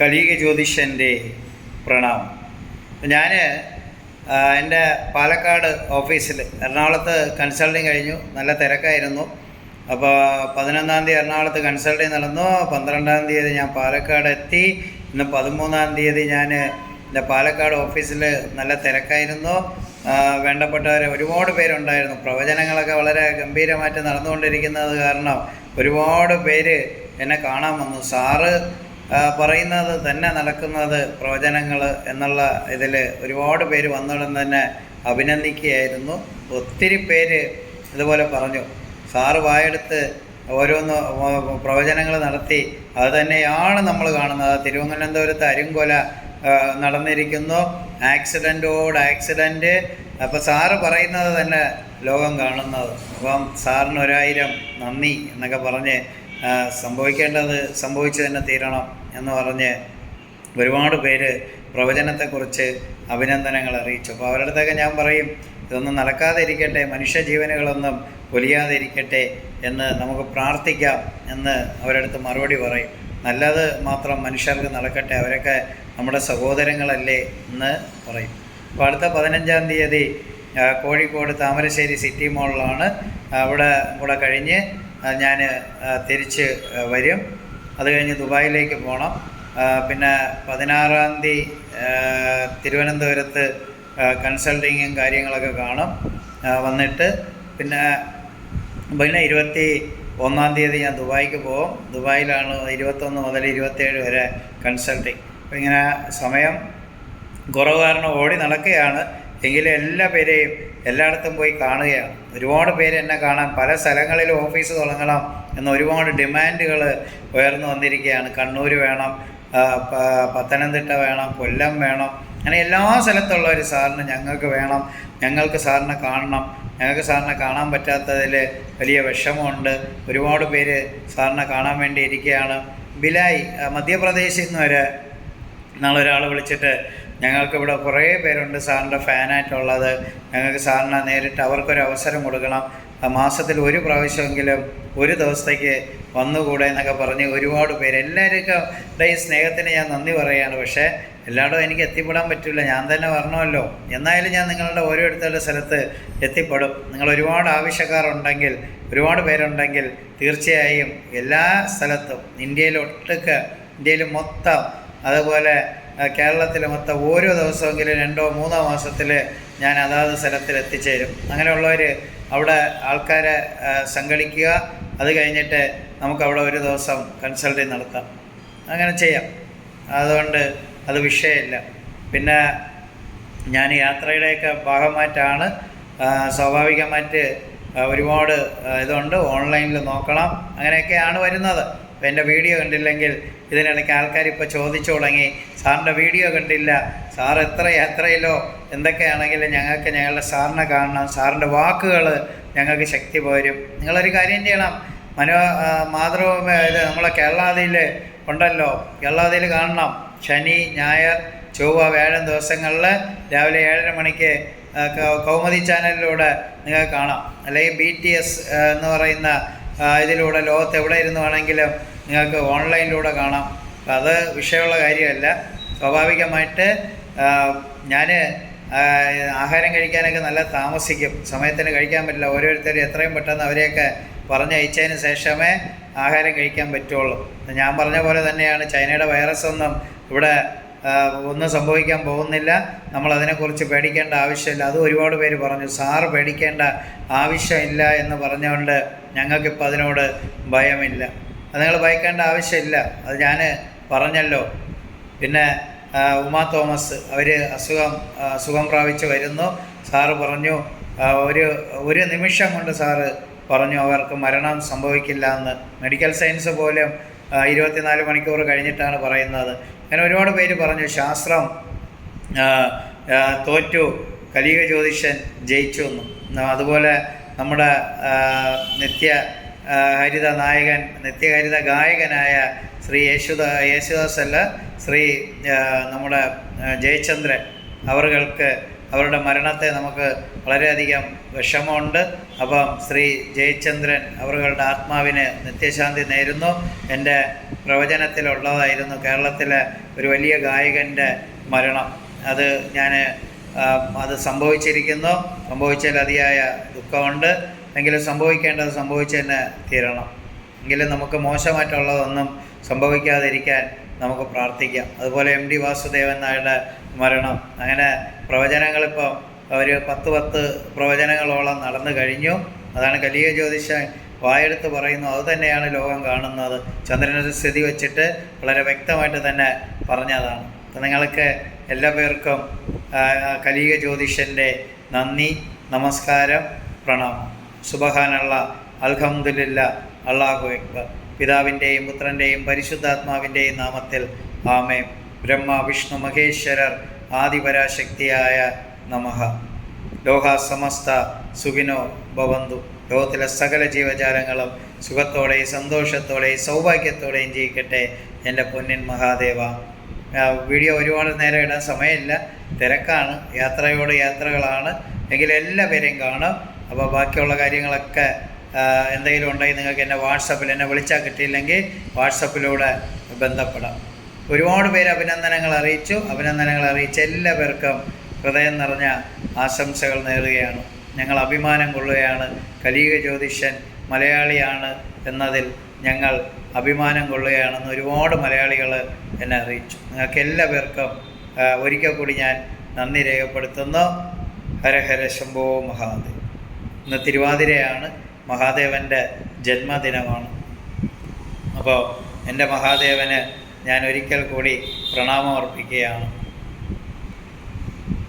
കലീക ജ്യോതിഷന്റെ പ്രണാമം. ഞാൻ എന്റെ പാലക്കാട് ഓഫീസിൽ എറണാകുളത്ത് കൺസൾട്ടിങ് കഴിഞ്ഞു. നല്ല തിരക്കായിരുന്നു. അപ്പോൾ പതിനൊന്നാം തീയതി എറണാകുളത്ത് കൺസൾട്ടിങ് നടന്നു. പന്ത്രണ്ടാം തീയതി ഞാൻ പാലക്കാട് എത്തി. ഇന്ന് പതിമൂന്നാം തീയതി ഞാൻ എന്റെ പാലക്കാട് ഓഫീസിൽ നല്ല തിരക്കായിരുന്നു. വേണ്ടപ്പെട്ടവർ ഒരുപാട് പേരുണ്ടായിരുന്നു. പ്രവചനങ്ങളൊക്കെ വളരെ ഗംഭീരമായിട്ട് നടന്നുകൊണ്ടിരിക്കുന്നത് കാരണം ഒരുപാട് പേര് എന്നെ കാണാൻ വന്നു. സാറ് പറയുന്നത് തന്നെ നടക്കുന്നത് പ്രവചനങ്ങൾ എന്നുള്ള ഇതിൽ ഒരുപാട് പേര് വന്നിടം തന്നെ അഭിനന്ദിക്കുകയായിരുന്നു. ഒത്തിരി പേര് ഇതുപോലെ പറഞ്ഞു. സാറ് വായെടുത്ത് ഓരോന്ന് പ്രവചനങ്ങൾ നടത്തി. അത് തന്നെയാണ് നമ്മൾ കാണുന്നത്. തിരുവനന്തപുരത്ത് അരുങ്കൊല നടന്നിരിക്കുന്നു. ആക്സിഡന്റോട് ആക്സിഡന്റ് അപ്പോൾ സാറ് പറയുന്നത് തന്നെ ലോകം കാണുന്നത്. അപ്പം സാറിന് ഒരായിരം നന്ദി എന്നൊക്കെ പറഞ്ഞ് സംഭവിക്കേണ്ടത് സംഭവിച്ചു തന്നെ തീരണം എന്ന് പറഞ്ഞ് ഒരുപാട് പേര് പ്രവചനത്തെക്കുറിച്ച് അഭിനന്ദനങ്ങൾ അറിയിച്ചു. അപ്പോൾ അവരുടെ അടുത്തൊക്കെ ഞാൻ പറയും ഇതൊന്നും നടക്കാതെ ഇരിക്കട്ടെ മനുഷ്യ ജീവനുകളൊന്നും പൊലിയാതെ ഇരിക്കട്ടെ എന്ന് നമുക്ക് പ്രാർത്ഥിക്കാം എന്ന് അവരടുത്ത് മറുപടി പറയും. നല്ലത് മാത്രം മനുഷ്യർക്ക് നടക്കട്ടെ അവരൊക്കെ നമ്മുടെ സഹോദരങ്ങളല്ലേ എന്ന് പറയും. അപ്പോൾ അടുത്ത പതിനഞ്ചാം തീയതി കോഴിക്കോട് താമരശ്ശേരി സിറ്റി മോളിലാണ്. അവിടെ കൂടെ കഴിഞ്ഞ് ഞാൻ തിരിച്ച് വരും. അത് കഴിഞ്ഞ് ദുബായിലേക്ക് പോകണം പിന്നെ പതിനാറാം തീയതി തിരുവനന്തപുരത്ത് കൺസൾട്ടിങ്ങും കാര്യങ്ങളൊക്കെ കാണും. വന്നിട്ട് പിന്നെ പിന്നെ ഇരുപത്തി ഒന്നാം തീയതി ഞാൻ ദുബായിക്ക് പോകും. ദുബായിലാണ് ഇരുപത്തൊന്ന് മുതൽ ഇരുപത്തേഴ് വരെ കൺസൾട്ടിങ്. അപ്പം ഇങ്ങനെ സമയം കുറവ് കാരണം ഓടി നടക്കുകയാണ്. എങ്കിലും എല്ലാ പേരെയും എല്ലായിടത്തും പോയി കാണുകയാണ്. ഒരുപാട് പേര് എന്നെ കാണാൻ പല സ്ഥലങ്ങളിലും ഓഫീസ് തുടങ്ങണം എന്ന ഒരുപാട് ഡിമാൻഡുകൾ ഉയർന്നു വന്നിരിക്കുകയാണ്. കണ്ണൂർ വേണം പത്തനംതിട്ട വേണം കൊല്ലം വേണം. അങ്ങനെ എല്ലാ സ്ഥലത്തുള്ള ഒരു സാറിന് ഞങ്ങൾക്ക് വേണം. ഞങ്ങൾക്ക് സാറിനെ കാണണം. ഞങ്ങൾക്ക് സാറിനെ കാണാൻ പറ്റാത്തതിൽ വലിയ വിഷമമുണ്ട്. ഒരുപാട് പേര് സാറിനെ കാണാൻ വേണ്ടി ഇരിക്കുകയാണ്. ബിലായി മധ്യപ്രദേശിൽ നിന്ന് വരെ നാളെ ഒരാൾ വിളിച്ചിട്ട് ഞങ്ങൾക്ക് ഇവിടെ കുറേ പേരുണ്ട് സാറിന്റെ ഫാനായിട്ടുള്ളത്. ഞങ്ങൾക്ക് സാറിനെ നേരിട്ട് അവർക്കൊരു അവസരം കൊടുക്കണം. മാസത്തിൽ ഒരു പ്രാവശ്യമെങ്കിലും ഒരു ദിവസത്തേക്ക് വന്നുകൂടെ എന്നൊക്കെ പറഞ്ഞ് ഒരുപാട് പേര്. എല്ലാവർക്കും ഈ സ്നേഹത്തിന് ഞാൻ നന്ദി പറയുകയാണ്. പക്ഷേ എല്ലായിടും എനിക്ക് എത്തിപ്പെടാൻ പറ്റില്ല. ഞാൻ തന്നെ വരണമല്ലോ. എന്നായാലും ഞാൻ നിങ്ങളുടെ ഓരോ ഓരോരുത്തരുടെ സ്ഥലത്ത് എത്തിപ്പെടും. നിങ്ങൾ ഒരുപാട് ആവശ്യക്കാരുണ്ടെങ്കിൽ ഒരുപാട് പേരുണ്ടെങ്കിൽ തീർച്ചയായും എല്ലാ സ്ഥലത്തും ഇന്ത്യയിൽ ഇന്ത്യയിൽ മൊത്തം അതുപോലെ കേരളത്തിൽ മൊത്തം ഓരോ ദിവസമെങ്കിലും രണ്ടോ മൂന്നോ മാസത്തിൽ ഞാൻ അതാത് സ്ഥലത്തിൽ എത്തിച്ചേരും. അങ്ങനെയുള്ളവർ അവിടെ ആൾക്കാരെ സംഘടിക്കുക. അത് കഴിഞ്ഞിട്ട് നമുക്കവിടെ ഒരു ദിവസം കൺസൾട്ടിങ് നടത്താം. അങ്ങനെ ചെയ്യാം. അതുകൊണ്ട് അത് വിഷയമില്ല. പിന്നെ ഞാൻ യാത്രയുടെയൊക്കെ ഭാഗമായിട്ടാണ് സ്വാഭാവികമായിട്ട് ഒരുപാട് ഇതുണ്ട്. ഓൺലൈനിൽ നോക്കണം. അങ്ങനെയൊക്കെയാണ് വരുന്നത്. അപ്പം എന്റെ വീഡിയോ കണ്ടില്ലെങ്കിൽ ഇതിനിടയ്ക്ക് ആൾക്കാർ ഇപ്പോൾ ചോദിച്ചു തുടങ്ങി സാറിന്റെ വീഡിയോ കണ്ടില്ല സാർ എത്ര എത്രയിലോ എന്തൊക്കെയാണെങ്കിലും ഞങ്ങൾക്ക് ഞങ്ങളുടെ സാറിനെ കാണണം സാറിന്റെ വാക്കുകൾ ഞങ്ങൾക്ക് ശക്തി പോരും നിങ്ങളൊരു കാര്യം ചെയ്യണം മനോ മാതൃഭൂമി ഇത് നമ്മളെ കേരളാതിയിൽ ഉണ്ടല്ലോ കേരളാതിയിൽ കാണണം. ശനി ഞായർ ചൊവ്വ വ്യാഴം ദിവസങ്ങളിൽ രാവിലെ ഏഴര മണിക്ക് കൗമുദി ചാനലിലൂടെ നിങ്ങൾക്ക് കാണാം. അല്ലെങ്കിൽ ബി ടി എസ് എന്ന് പറയുന്ന ഇതിലൂടെ ലോകത്ത് എവിടെ ഇരുന്ന് വേണമെങ്കിലും നിങ്ങൾക്ക് ഓൺലൈനിലൂടെ കാണാം. അത് വിഷയമുള്ള കാര്യമല്ല. സ്വാഭാവികമായിട്ട് ഞാൻ ആഹാരം കഴിക്കാനൊക്കെ നല്ല താമസിക്കും. സമയത്തിന് കഴിക്കാൻ പറ്റില്ല. ഓരോരുത്തരും എത്രയും പെട്ടെന്ന് അവരെയൊക്കെ പറഞ്ഞയച്ചതിന് ശേഷമേ ആഹാരം കഴിക്കാൻ പറ്റുള്ളൂ. ഞാൻ പറഞ്ഞ പോലെ തന്നെയാണ് ചൈനയുടെ വൈറസ് ഒന്നും ഇവിടെ ഒന്നും സംഭവിക്കാൻ പോകുന്നില്ല. നമ്മൾ അതിനെക്കുറിച്ച് പേടിക്കേണ്ട ആവശ്യമില്ല. അത് ഒരുപാട് പേര് പറഞ്ഞു സാറ് പേടിക്കേണ്ട ആവശ്യമില്ല എന്ന് പറഞ്ഞുകൊണ്ട് ഞങ്ങൾക്കിപ്പോൾ അതിനോട് ഭയമില്ല. അത് നിങ്ങൾ ഭയക്കേണ്ട ആവശ്യമില്ല. അത് ഞാൻ പറഞ്ഞല്ലോ. പിന്നെ ഉമാ തോമസ് അവർ അസുഖം അസുഖം സുഖം പ്രാപിച്ച് വരുന്നു. സാറ് പറഞ്ഞു ഒരു ഒരു നിമിഷം കൊണ്ട് സാറ് പറഞ്ഞു അവർക്ക് മരണം സംഭവിക്കില്ല എന്ന്. മെഡിക്കൽ സയൻസ് പോലും ഇരുപത്തിനാല് മണിക്കൂർ കഴിഞ്ഞിട്ടാണ് പറയുന്നത്. അങ്ങനെ ഒരുപാട് പേര് പറഞ്ഞു ശാസ്ത്രം തോറ്റു കലിക ജ്യോതിഷൻ ജയിച്ചു എന്നും. അതുപോലെ നമ്മുടെ നിത്യ ഹരിത നായകൻ നിത്യഹരിത ഗായകനായ ശ്രീ യേശുദ യേശുദാസ് അല്ല ശ്രീ നമ്മുടെ ജയചന്ദ്രൻ അവർക്ക് അവരുടെ മരണത്തെ നമുക്ക് വളരെയധികം വിഷമമുണ്ട്. അപ്പം ശ്രീ ജയചന്ദ്രൻ അവരുടെ ആത്മാവിന് നിത്യശാന്തി നേരുന്നു. എന്റെ പ്രവചനത്തിലുള്ളതായിരുന്നു കേരളത്തിലെ ഒരു വലിയ ഗായകന്റെ മരണം. അത് ഞാൻ അത് സംഭവിച്ചിരിക്കുന്നു. സംഭവിച്ചതിൽ അതിയായ ദുഃഖമുണ്ട്. എങ്കിലും സംഭവിക്കേണ്ടത് സംഭവിച്ചു തന്നെ തീരണം. എങ്കിലും നമുക്ക് മോശമായിട്ടുള്ളതൊന്നും സംഭവിക്കാതിരിക്കാൻ നമുക്ക് പ്രാർത്ഥിക്കാം. അതുപോലെ എം ഡി വാസുദേവൻ നായരുടെ മരണം. അങ്ങനെ പ്രവചനങ്ങളിപ്പോൾ ഒരു പത്ത് പത്ത് പ്രവചനങ്ങളോളം നടന്നു കഴിഞ്ഞു. അതാണ് കലിയ ജ്യോതിഷൻ വായെടുത്ത് പറയുന്നു അതുതന്നെയാണ് ലോകം കാണുന്നത്. ചന്ദ്രനൊരു സ്ഥിതി വെച്ചിട്ട് വളരെ വ്യക്തമായിട്ട് തന്നെ പറഞ്ഞതാണ്. അപ്പം നിങ്ങൾക്ക് എല്ലാ പേർക്കും കലിക ജ്യോതിഷന്റെ നന്ദി നമസ്കാരം പ്രണാമം. സുബഹാനുള്ള അൽഹമുല്ല അള്ളാഹു അക്ബർ. പിതാവിന്റെയും പുത്രന്റെയും പരിശുദ്ധാത്മാവിന്റെയും നാമത്തിൽ ആമേ ബ്രഹ്മ വിഷ്ണു മഹേശ്വരർ ആദിപരാശക്തിയായ നമഃ. ലോക സമസ്ത സുഖിനോ ഭവന്തു. ലോകത്തിലെ സകല ജീവജാലങ്ങളും സുഖത്തോടെയും സന്തോഷത്തോടെയും സൗഭാഗ്യത്തോടെയും ജീവിക്കട്ടെ എന്റെ പൊന്നിൻ മഹാദേവ. വീഡിയോ ഒരുപാട് നേരം ഇടാൻ സമയമില്ല. തിരക്കാണ്. യാത്രയോട് യാത്രകളാണ്. എങ്കിൽ എല്ലാ പേരെയും കാണും. അപ്പോൾ ബാക്കിയുള്ള കാര്യങ്ങളൊക്കെ എന്തെങ്കിലും ഉണ്ടെങ്കിൽ നിങ്ങൾക്ക് എന്നെ വാട്സപ്പിൽ എന്നെ വിളിച്ചാൽ കിട്ടിയില്ലെങ്കിൽ വാട്സപ്പിലൂടെ ബന്ധപ്പെടാം. ഒരുപാട് പേര് അഭിനന്ദനങ്ങൾ അറിയിച്ചു. അഭിനന്ദനങ്ങൾ അറിയിച്ച എല്ലാവർക്കും ഹൃദയം നിറഞ്ഞ ആശംസകൾ നേരുകയാണ്. ഞങ്ങൾ അഭിമാനം കൊള്ളുകയാണ്. കലിയുക ജ്യോതിഷൻ മലയാളിയാണ് എന്നതിൽ ഞങ്ങൾ അഭിമാനം കൊള്ളുകയാണെന്ന് ഒരുപാട് മലയാളികൾ എന്നെ അറിയിച്ചു. നിങ്ങൾക്ക് എല്ലാവർക്കും ഒരിക്കൽ കൂടി ഞാൻ നന്ദി രേഖപ്പെടുത്തുന്നു. ഹരഹര ശംഭോ മഹാദേവ്. ഇന്ന് തിരുവാതിരയാണ്. മഹാദേവന്റെ ജന്മദിനമാണ്. അപ്പോൾ എന്റെ മഹാദേവന് ഞാൻ ഒരിക്കൽ കൂടി പ്രണാമം അർപ്പിക്കുകയാണ്.